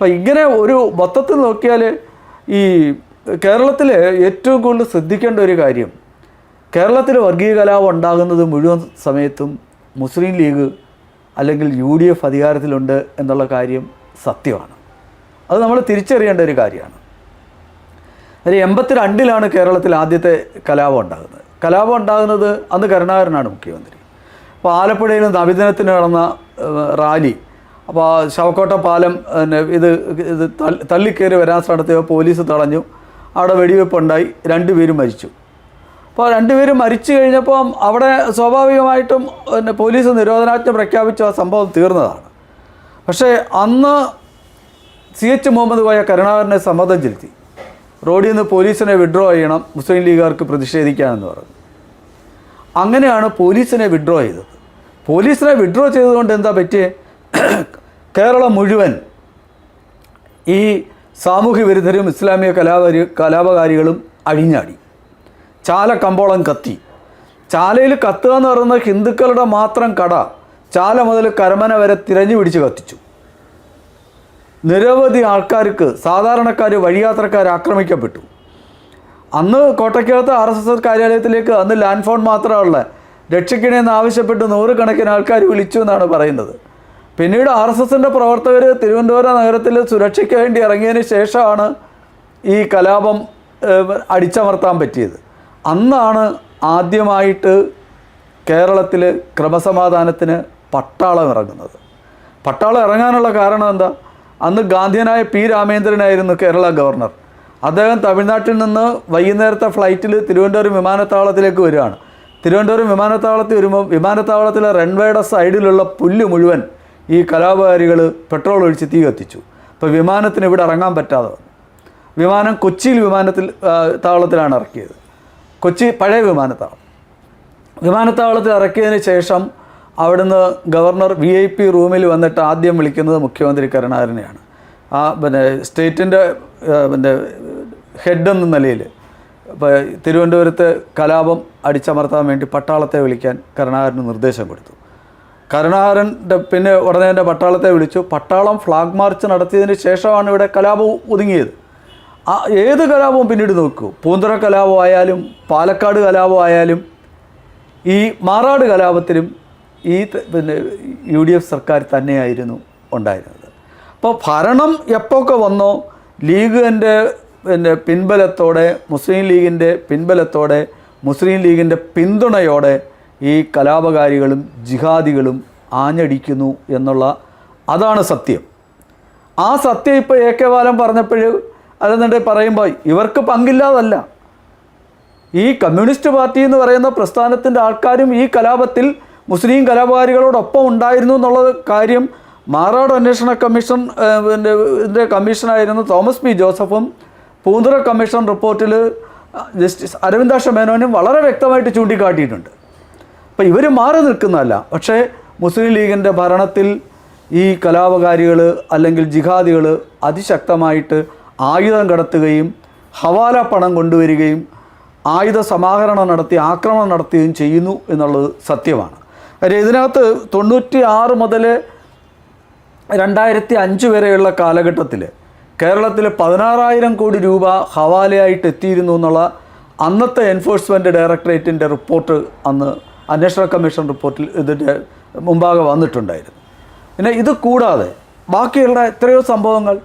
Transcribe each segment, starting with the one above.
അപ്പം ഇങ്ങനെ ഒരു മൊത്തത്തിൽ നോക്കിയാൽ ഈ കേരളത്തിൽ ഏറ്റവും കൂടുതൽ ശ്രദ്ധിക്കേണ്ട ഒരു കാര്യം കേരളത്തിൽ വർഗീയ കലാപം ഉണ്ടാകുന്നത് മുഴുവൻ സമയത്തും മുസ്ലിം ലീഗ് അല്ലെങ്കിൽ യു ഡി എഫ് അധികാരത്തിലുണ്ട് എന്നുള്ള കാര്യം സത്യമാണ്. അത് നമ്മൾ തിരിച്ചറിയേണ്ട ഒരു കാര്യമാണ്. അതിൽ എൺപത്തി രണ്ടിലാണ് കേരളത്തിൽ ആദ്യത്തെ കലാപം ഉണ്ടാകുന്നത്. കലാപം ഉണ്ടാകുന്നത് അന്ന് കരുണാകരനാണ് മുഖ്യമന്ത്രി. അപ്പോൾ ആലപ്പുഴയിൽ നബിദിനത്തിന് നടന്ന റാലി അപ്പോൾ ശവക്കോട്ട പാലം പിന്നെ ഇത് ഇത് തള്ളി- തള്ളിക്കയറി വരാൻ സ്ഥലത്ത് പോലീസ് തടഞ്ഞു. അവിടെ വെടിവെപ്പുണ്ടായി. രണ്ടുപേരും മരിച്ചു. അപ്പോൾ രണ്ടുപേരും മരിച്ചു കഴിഞ്ഞപ്പം അവിടെ സ്വാഭാവികമായിട്ടും പിന്നെ പോലീസ് നിരോധനാജ്ഞ പ്രഖ്യാപിച്ചു. ആ സംഭവം തീർന്നതാണ്. പക്ഷേ അന്ന് സി എച്ച് മുഹമ്മദ് കോയ കരുണാകരനെ സമ്മതം ചെലുത്തി. റോഡിൽ നിന്ന് പോലീസിനെ വിഡ്രോ ചെയ്യണം മുസ്ലിം ലീഗുകാർക്ക് പ്രതിഷേധിക്കാമെന്ന് പറഞ്ഞു. അങ്ങനെയാണ് പോലീസിനെ വിഡ്രോ ചെയ്തത്. പോലീസിനെ വിഡ്രോ ചെയ്തതുകൊണ്ട് എന്താ പറ്റിയേ? കേരളം മുഴുവൻ ഈ സാമൂഹ്യ വിരുദ്ധരും ഇസ്ലാമിക കലാപരി കലാപകാരികളും അഴിഞ്ഞാടി ചാല കമ്പോളം കത്തി. ചാലയിൽ കത്തുക എന്ന് പറയുന്നത് ഹിന്ദുക്കളുടെ മാത്രം കട. ചാല മുതൽ കരമന വരെ തിരഞ്ഞു പിടിച്ച് കത്തിച്ചു. നിരവധി ആൾക്കാർക്ക് സാധാരണക്കാർ വഴിയാത്രക്കാർ ആക്രമിക്കപ്പെട്ടു. അന്ന് കോട്ടയ്ക്കകത്ത് ആർ എസ് എസ് കാര്യാലയത്തിലേക്ക് അന്ന് ലാൻഡ് ഫോൺ മാത്രമുള്ള രക്ഷിക്കണമെന്ന് ആവശ്യപ്പെട്ട് നൂറുകണക്കിന് ആൾക്കാർ വിളിച്ചു എന്നാണ് പറയുന്നത്. പിന്നീട് ആർ എസ് എസിന്റെ പ്രവർത്തകർ തിരുവനന്തപുരം നഗരത്തിൽ സുരക്ഷയ്ക്ക് വേണ്ടി ഇറങ്ങിയതിന് ശേഷമാണ് ഈ കലാപം അടിച്ചമർത്താൻ പറ്റിയത്. അന്നാണ് ആദ്യമായിട്ട് കേരളത്തിൽ ക്രമസമാധാനത്തിന് പട്ടാളം ഇറങ്ങുന്നത്. പട്ടാളം ഇറങ്ങാനുള്ള കാരണം എന്താ? അന്ന് ഗാന്ധിയനായ പി രാമേന്ദ്രനായിരുന്നു കേരള ഗവർണർ. അദ്ദേഹം തമിഴ്നാട്ടിൽ നിന്ന് വൈകുന്നേരത്തെ ഫ്ലൈറ്റിൽ തിരുവനന്തപുരം വിമാനത്താവളത്തിലേക്ക് വരികയാണ്. തിരുവനന്തപുരം വിമാനത്താവളത്തിൽ വരുമ്പോൾ വിമാനത്താവളത്തിലെ റൺവേയുടെ സൈഡിലുള്ള പുല്ല് മുഴുവൻ ഈ കലാപകാരികൾ പെട്രോൾ ഒഴിച്ച് തീ കത്തിച്ചു. അപ്പോൾ വിമാനത്തിന് ഇവിടെ ഇറങ്ങാൻ പറ്റാതെ വിമാനം കൊച്ചിയിൽ വിമാനത്തിൽ താവളത്തിലാണ് ഇറക്കിയത്. കൊച്ചി പഴയ വിമാനത്താവളം. വിമാനത്താവളത്തിൽ ഇറക്കിയതിന് ശേഷം അവിടുന്ന് ഗവർണർ വി ഐ പി റൂമിൽ വന്നിട്ട് ആദ്യം വിളിക്കുന്നത് മുഖ്യമന്ത്രി കരുണാകരനെയാണ്. ആ പിന്നെ സ്റ്റേറ്റിന്റെ പിന്നെ ഹെഡ് എന്ന നിലയിൽ തിരുവനന്തപുരത്ത് കലാപം അടിച്ചമർത്താൻ വേണ്ടി പട്ടാളത്തെ വിളിക്കാൻ കരുണാകരന് നിർദ്ദേശം കൊടുത്തു. കരുണാകരന്റെ പിന്നെ ഉടനെ എന്റെ പട്ടാളത്തെ വിളിച്ചു. പട്ടാളം ഫ്ലാഗ് മാർച്ച് നടത്തിയതിന് ശേഷമാണ് ഇവിടെ കലാപം ഒതുങ്ങിയത്. ആ ഏത് കലാപവും പിന്നീട് നോക്കൂ. പൂന്തറ കലാപമായാലും പാലക്കാട് കലാപമായാലും ഈ മാറാട് കലാപത്തിലും ഈ പിന്നെ യു ഡി എഫ് സർക്കാർ തന്നെയായിരുന്നു ഉണ്ടായിരുന്നത്. അപ്പോൾ ഭരണം എപ്പോഴൊക്കെ വന്നോ ലീഗിന്റെ പിന്നെ പിൻബലത്തോടെ മുസ്ലിം ലീഗിന്റെ പിൻബലത്തോടെ മുസ്ലിം ലീഗിന്റെ പിന്തുണയോടെ ഈ കലാപകാരികളും ജിഹാദികളും ആഞ്ഞടിക്കുന്നു എന്നുള്ള അതാണ് സത്യം. ആ സത്യം ഇപ്പോൾ എ കെ ബാലൻ പറഞ്ഞപ്പോൾ അതെന്നുണ്ടെങ്കിൽ പറയുമ്പോൾ ഇവർക്ക് പങ്കില്ലാതല്ല. ഈ കമ്മ്യൂണിസ്റ്റ് പാർട്ടി എന്ന് പറയുന്ന പ്രസ്ഥാനത്തിന്റെ ആൾക്കാരും ഈ കലാപത്തിൽ മുസ്ലിം കലാപകാരികളോടൊപ്പം ഉണ്ടായിരുന്നു എന്നുള്ള കാര്യം മാറാട് അന്വേഷണ കമ്മീഷൻ ഇതിന്റെ കമ്മീഷനായിരുന്ന തോമസ് പി ജോസഫും പൂന്തുറ കമ്മീഷൻ റിപ്പോർട്ടിൽ ജസ്റ്റിസ് അരവിന്ദാക്ഷ മേനോനും വളരെ വ്യക്തമായിട്ട് ചൂണ്ടിക്കാട്ടിയിട്ടുണ്ട്. അപ്പോൾ ഇവർ മാറി നിൽക്കുന്നതല്ല. പക്ഷേ മുസ്ലിം ലീഗിന്റെ ഭരണത്തിൽ ഈ കലാപകാരികൾ അല്ലെങ്കിൽ ജിഹാദികൾ അതിശക്തമായിട്ട് ആയുധം കടത്തുകയും ഹവാല പണം കൊണ്ടുവരികയും ആയുധ സമാഹരണം നടത്തി ആക്രമണം നടത്തുകയും ചെയ്യുന്നു എന്നുള്ളത് സത്യമാണ്. കാര്യം ഇതിനകത്ത് തൊണ്ണൂറ്റി ആറ് മുതൽ രണ്ടായിരത്തി അഞ്ച് വരെയുള്ള കാലഘട്ടത്തിൽ കേരളത്തിൽ പതിനാറായിരം കോടി രൂപ ഹവാലയായിട്ട് എത്തിയിരുന്നു എന്നുള്ള അന്നത്തെ എൻഫോഴ്സ്മെന്റ് ഡയറക്ടറേറ്റിന്റെ റിപ്പോർട്ട് അന്ന് അന്വേഷണ കമ്മീഷൻ റിപ്പോർട്ടിൽ ഇതിന്റെ മുമ്പാകെ വന്നിട്ടുണ്ടായിരുന്നു. പിന്നെ ഇത് കൂടാതെ ബാക്കിയുള്ള എത്രയോ സംഭവങ്ങൾ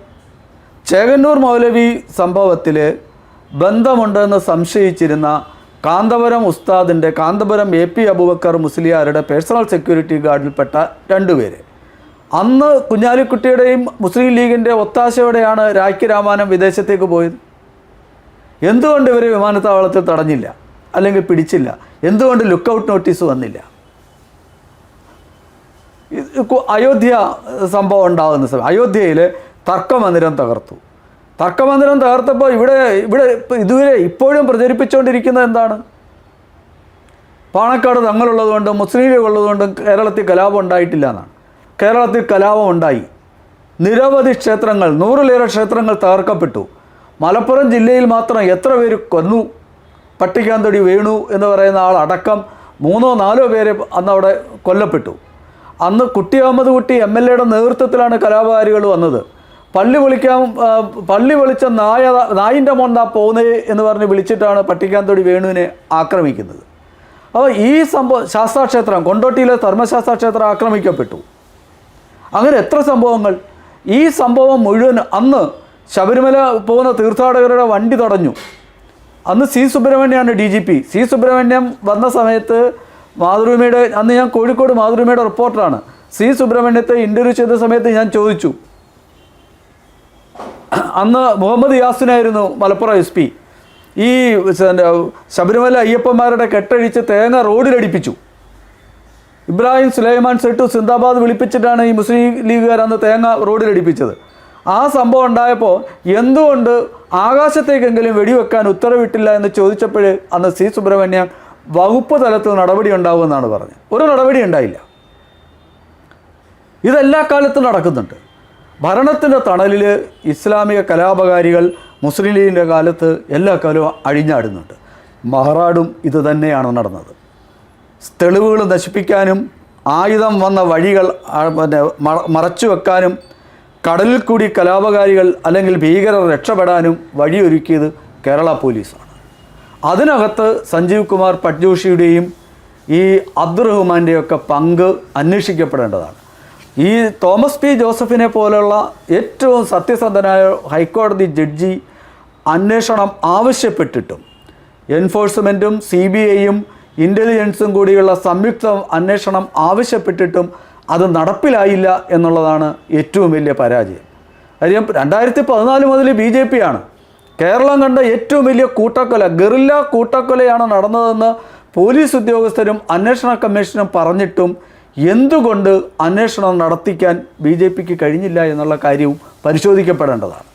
ചേകന്നൂർ മൗലവി സംഭവത്തിൽ ബന്ധമുണ്ടെന്ന് സംശയിച്ചിരുന്ന കാന്തപുരം ഉസ്താദിന്റെ കാന്തപുരം എ പി അബുബക്കർ മുസ്ലിയാരുടെ പേഴ്സണൽ സെക്യൂരിറ്റി ഗാർഡിൽപ്പെട്ട രണ്ടുപേര്. അന്ന് കുഞ്ഞാലിക്കുട്ടിയുടെയും മുസ്ലിം ലീഗിന്റെ ഒത്താശയോടെയാണ് രാഖി രാമാനം വിദേശത്തേക്ക് പോയത്. എന്തുകൊണ്ട് ഇവർ വിമാനത്താവളത്തിൽ തടഞ്ഞില്ല? അല്ലെങ്കിൽ പിടിച്ചില്ല? എന്തുകൊണ്ട് ലുക്ക് ഔട്ട് നോട്ടീസ് വന്നില്ല? അയോധ്യ സംഭവം ഉണ്ടാകുന്ന സമയം അയോധ്യയിൽ തർക്കമന്ദിരം തകർത്തു. തർക്കമന്ദിരം തകർത്തപ്പോൾ ഇവിടെ ഇവിടെ ഇതുവരെ ഇപ്പോഴും പ്രചരിപ്പിച്ചുകൊണ്ടിരിക്കുന്നത് എന്താണ്? പാണക്കാട് തങ്ങളുള്ളതുകൊണ്ടും മുസ്ലിം ലീഗ് ഉള്ളതുകൊണ്ടും കേരളത്തിൽ കലാപം ഉണ്ടായിട്ടില്ല എന്നാണ്. കേരളത്തിൽ കലാപം ഉണ്ടായി. നിരവധി ക്ഷേത്രങ്ങൾ നൂറിലേറെ ക്ഷേത്രങ്ങൾ തകർക്കപ്പെട്ടു. മലപ്പുറം ജില്ലയിൽ മാത്രം എത്ര പേര് കൊന്നു? പട്ടിക്കാന്തൊടി വേണു എന്ന് പറയുന്ന ആൾ അടക്കം മൂന്നോ നാലോ പേര് അന്ന് അവിടെ കൊല്ലപ്പെട്ടു. അന്ന് കുട്ടി അഹമ്മദ് കുട്ടി എം എൽ എയുടെ നേതൃത്വത്തിലാണ് കലാപകാരികൾ വന്നത്. പള്ളി വിളിക്കാൻ പള്ളി വിളിച്ച നായ നായിന്റെ മോണ്ടാ പോകുന്നേ എന്ന് പറഞ്ഞ് വിളിച്ചിട്ടാണ് പട്ടിക്കാന്തൊടി വേണുവിനെ ആക്രമിക്കുന്നത്. അപ്പോൾ ഈ സംഭവം ശാസ്താക്ഷേത്രം കൊണ്ടോട്ടിയിലെ ധർമ്മശാസ്ത്ര ക്ഷേത്രം ആക്രമിക്കപ്പെട്ടു. അങ്ങനെ എത്ര സംഭവങ്ങൾ? ഈ സംഭവം മുഴുവൻ അന്ന് ശബരിമല പോകുന്ന തീർത്ഥാടകരുടെ വണ്ടി തടഞ്ഞു. അന്ന് C സുബ്രഹ്മണ്യമാണ് D G P. C Subramaniam വന്ന സമയത്ത് മാതൃഭൂമിയുടെ അന്ന് ഞാൻ കോഴിക്കോട് മാതൃഭൂമിയുടെ റിപ്പോർട്ടറാണ്. സി സുബ്രഹ്മണ്യത്തെ ഇന്റർവ്യൂ ചെയ്ത സമയത്ത് ഞാൻ ചോദിച്ചു. അന്ന് മുഹമ്മദ് യാസിനായിരുന്നു മലപ്പുറം എസ് പി. ഈ ശബരിമല അയ്യപ്പന്മാരുടെ കെട്ടഴിച്ച് തേങ്ങ റോഡിലടിപ്പിച്ചു. ഇബ്രാഹിം സുലൈമാൻ സെട്ടു സിന്ദാബാദ് വിളിപ്പിച്ചിട്ടാണ് ഈ മുസ്ലിം ലീഗുകാർ അന്ന് തേങ്ങ റോഡിലടിപ്പിച്ചത്. ആ സംഭവം ഉണ്ടായപ്പോൾ എന്തുകൊണ്ട് ആകാശത്തേക്കെങ്കിലും വെടിവെക്കാൻ ഉത്തരവിട്ടില്ല എന്ന് ചോദിച്ചപ്പോൾ അന്ന് സി. സുബ്രഹ്മണ്യം വകുപ്പ് തലത്തിൽ നടപടി ഉണ്ടാവുമെന്നാണ് പറഞ്ഞത്. ഒരു നടപടി ഉണ്ടായില്ല. ഇതെല്ലാ കാലത്തും നടക്കുന്നുണ്ട്. ഭരണത്തിന്റെ തണലിൽ ഇസ്ലാമിക കലാപകാരികൾ മുസ്ലിം ലീഗിന്റെ കാലത്ത് എല്ലാ കാലവും അഴിഞ്ഞാടുന്നുണ്ട്. മഹറാടും ഇത് തന്നെയാണ് നടന്നത്. തെളിവുകൾ നശിപ്പിക്കാനും ആയുധം വന്ന വഴികൾ പിന്നെ മറച്ചു വെക്കാനും കടലിൽ കൂടി കലാപകാരികൾ അല്ലെങ്കിൽ ഭീകരർ രക്ഷപ്പെടാനും വഴിയൊരുക്കിയത് കേരള പോലീസാണ്. അതിനകത്ത് സഞ്ജീവ് കുമാർ പട്ജോഷിയുടെയും ഈ അബ്ദുറഹ്മാന്റെയൊക്കെ പങ്ക് അന്വേഷിക്കപ്പെടേണ്ടതാണ്. ഈ തോമസ് പി ജോസഫിനെ പോലുള്ള ഏറ്റവും സത്യസന്ധനായ ഹൈക്കോടതി ജഡ്ജി അന്വേഷണം ആവശ്യപ്പെട്ടിട്ടും എൻഫോഴ്സ്മെന്റും സി ബി ഐയും ഇന്റലിജൻസും കൂടിയുള്ള സംയുക്ത അന്വേഷണം ആവശ്യപ്പെട്ടിട്ടും അത് നടപ്പിലായില്ല എന്നുള്ളതാണ് ഏറ്റവും വലിയ പരാജയം. കാര്യം രണ്ടായിരത്തി പതിനാല് മുതൽ ബി ജെ പി ആണ്. കേരളം കണ്ട ഏറ്റവും വലിയ കൂട്ടക്കൊല ഗറില്ല കൂട്ടക്കൊലയാണ് നടന്നതെന്ന് പോലീസ് ഉദ്യോഗസ്ഥരും അന്വേഷണ കമ്മീഷനും പറഞ്ഞിട്ടും എന്തുകൊണ്ട് അന്വേഷണം നടത്തിക്കാൻ ബി ജെ പിക്ക് കഴിഞ്ഞില്ല എന്നുള്ള കാര്യവും പരിശോധിക്കപ്പെടേണ്ടതാണ്.